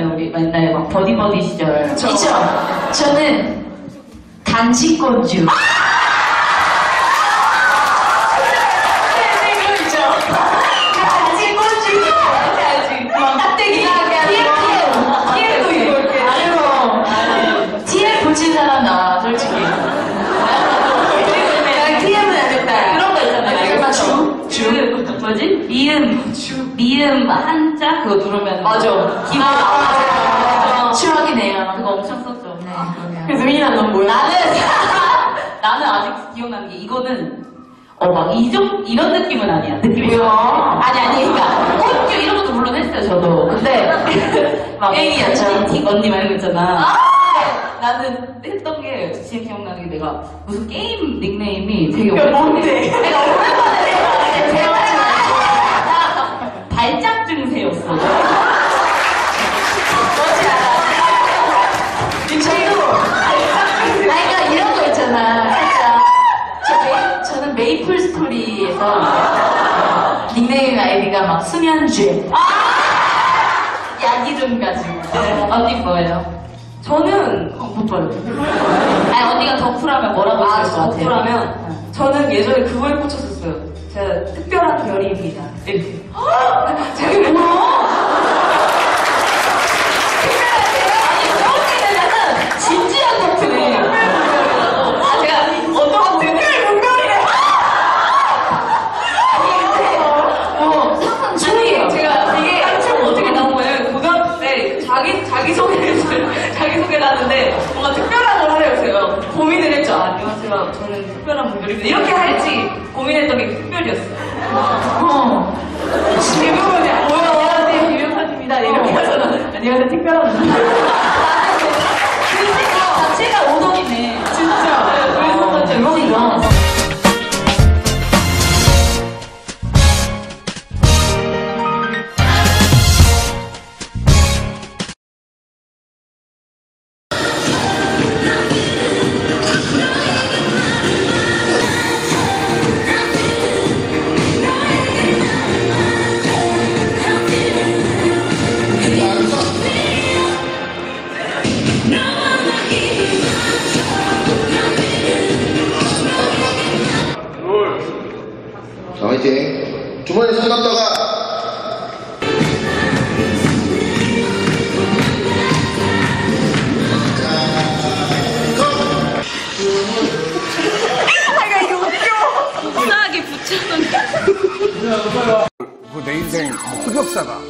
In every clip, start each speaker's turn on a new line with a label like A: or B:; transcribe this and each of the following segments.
A: 우리 맨날 막 버디버디 시절.
B: 있죠? 저는 간식건주. 이거 있죠? 간식건주. 막 깍대기. TF도 이거 이렇게. 아유. TF 붙인 사람 나, 솔직히. 나 TF는 안 됐다.
A: 그런 거 있잖아요.
B: 주? 주?
A: 그, 뭐지? 미음. 미음 한 자 그거 누르면.
B: 맞아.
A: 기분
B: 아,
A: 나와.
B: 추억이네요.
A: 그거 엄청 썼죠. 네.
B: 그래서 민아 넌 뭐야?
A: 나는 나는 아직 기억나는 게 이거는 어막 이정 이런 느낌은 아니야. 느낌이? 아니 아니 그러니까 꽃교 이런 것도 물론 했어요 저도. 근데 막. 틱 언니 거 있잖아. 근데 나는 했던 게 지금 기억나는 게 내가 무슨 게임 닉네임이 되게 오랜만에
B: 뭔데?
A: 내가 오랜만에 생각
B: 메이, 메이플 스토리에서 닉네임 아이디가 막 수면죄. 약 이름 가지고.
A: 언니 뭐예요?
B: 저는,
A: 어, 못 봐요. 아니 언니가 덕후라면 뭐라고
B: 아,
A: 했을 것 같아요?
B: 덕후라면 저는 예전에 그거에 꽂혔었어요. 제가 특별한 별이입니다. 이렇게. 뭐야? 아, 근데, 어, 제가 고민을 했죠. 아, 특별한 분들입니다. 이렇게 할지 고민했던 게 특별이었어요. 어. 대부분이 뭐야, 안녕하세요. 유명한입니다. 이렇게 하잖아. 안 자,
C: 화이팅. 주머니에 손 넣다가
D: 그 내 인생 흑역사가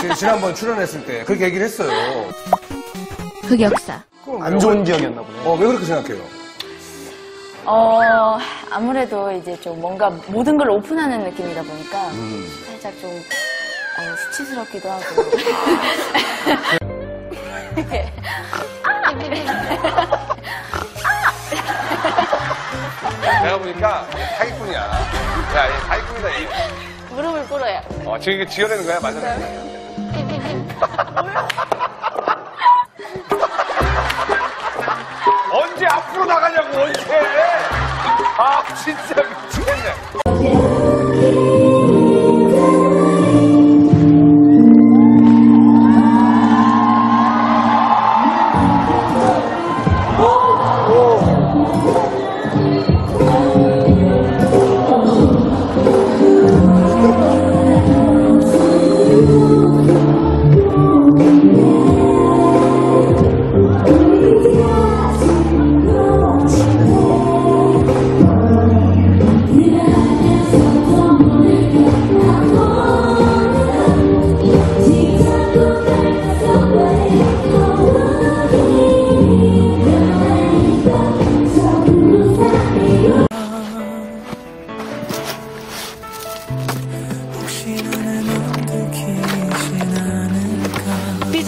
D: 지- 지난번 출연했을 때 그렇게 얘기를 했어요.
E: 흑역사.
D: 안 좋은 기억이었나 보네. 어, 왜 그렇게 생각해요?
E: 어, 아무래도 이제 좀 뭔가 모든 걸 오픈하는 느낌이다 보니까 살짝 좀 어, 수치스럽기도 하고.
D: 내가 보니까 사기꾼이야. 야, 얘 사기꾼이다, 얘.
E: 무릎을 꿇어야.
D: 어, 지금 이게 지어내는 거야? 맞아내는 거야? 언제 앞으로 나가냐고, 언제! 아, 진짜 미치겠네.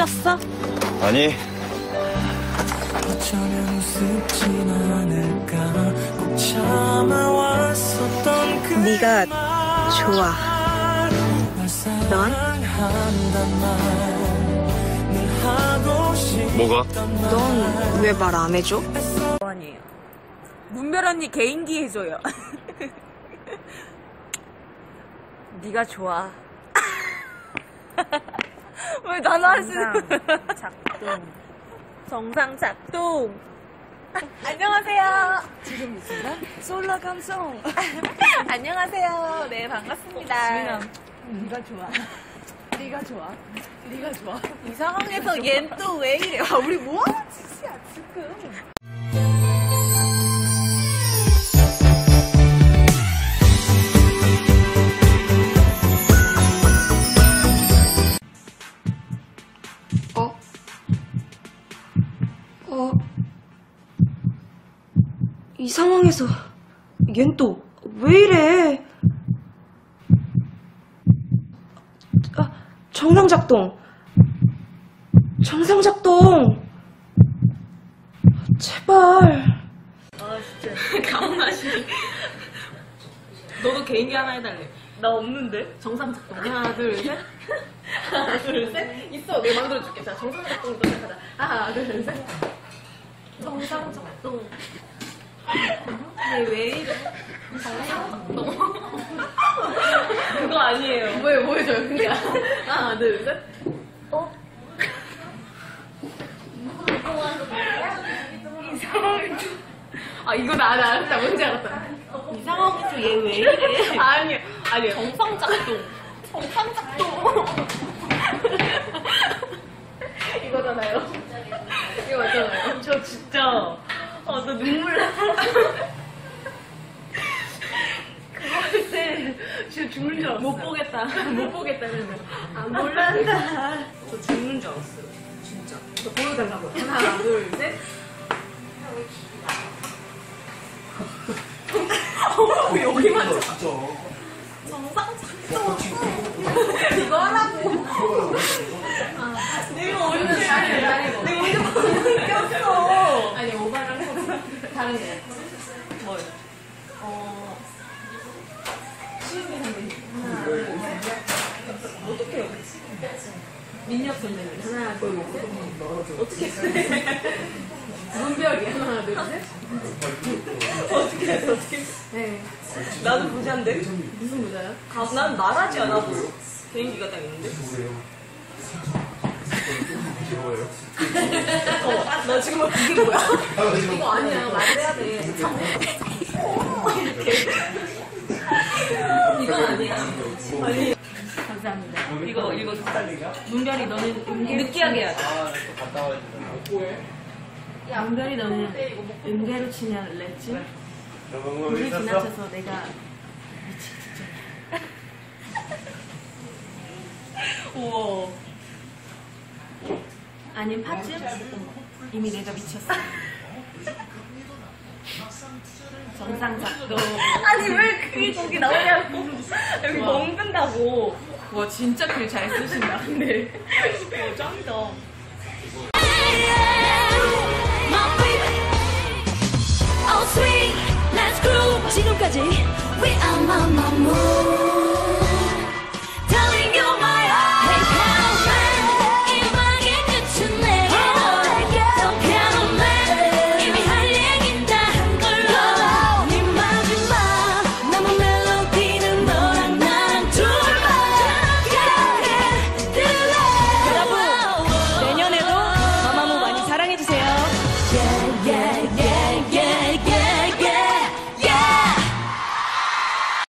E: 삐졌어?
F: 아니
G: 네가 좋아. 넌?
F: 뭐가?
G: 넌 왜 말 안 해줘?
H: 아니에요. 문별 언니 개인기 해줘요. 네가 좋아. 왜 나는 하시는 작동. 정상 작동. 안녕하세요. 지금 무슨가? 솔로 감성. 안녕하세요. 네, 반갑습니다. 네가 좋아. 네가 좋아. 네가 좋아. 이 상황에서 얜 또 왜 이래? 아, 우리 뭐 하는 짓이야, 지금.
G: 이 상황에서 얜 또 왜 이래? 아, 정상작동. 정상작동. 제발.
I: 가온하시. 너도 개인기 하나 해달래. 나 없는데? 정상 작동. 하나, 둘, 셋. 하나, 둘, 셋. 있어. 내가 만들어줄게. 자, 정상 작동부터 시작하자. 하나, 둘, 셋. 정상 작동. 왜 이래? 그거 아니에요. 뭐예요? 보여줘요. 그니까. 하나, 둘, 셋. 어? 아 이거 나 알아, 알았다 뭔지 알았다 이 상황에서 얘왜 이래 아니 아니 정상작동 정상작동 이거잖아요 이거 맞잖아요 저 진짜 아나 눈물 나. 그거 할때 진짜 죽는 줄 알았어. 못 보겠다. 못 보겠다 그러면 안 몰란다. 저 죽는 줄 알았어요. 진짜. 저 보여달라고. 하나 둘셋. 왜 여기만 정상 작동 이거 하라고 아, 내가 언제 아니 아니 내가 언제 방금 꼈어 아니 오바랑 다른 거 뭐요? 어 시은미 선배님 하나 둘셋 어떻게 해요? 민혁 선배님 하나 둘셋 어떻게 해? 문별이 하나 둘 셋 어떻게 해? 어떻게 해? 네. 나도 부자인데? 무슨 부자야? 아, 난 말하지 않아도 개인기가 딱 있는데? 어, 나 지금 이게 뭐야? 이거 아니야. 말해야 돼. 이렇게. 이건 아니야. 아니. 감사합니다. 이거, 이거 문별이 너는 느끼하게 해야 돼. 야, 문별이 너는 음계로 치면 랬지? 물을 지나쳐서 내가 미치겠죠. 우와. 아니면 파츠? 이미 내가 미쳤어. 정상 작동. 아니 왜 그게 거기 나오냐고. 여기 멍든다고. 와 진짜 글 잘 쓰신다. 근데 어, 짱이다.
F: Oh. 지금까지 We are Mamamoo.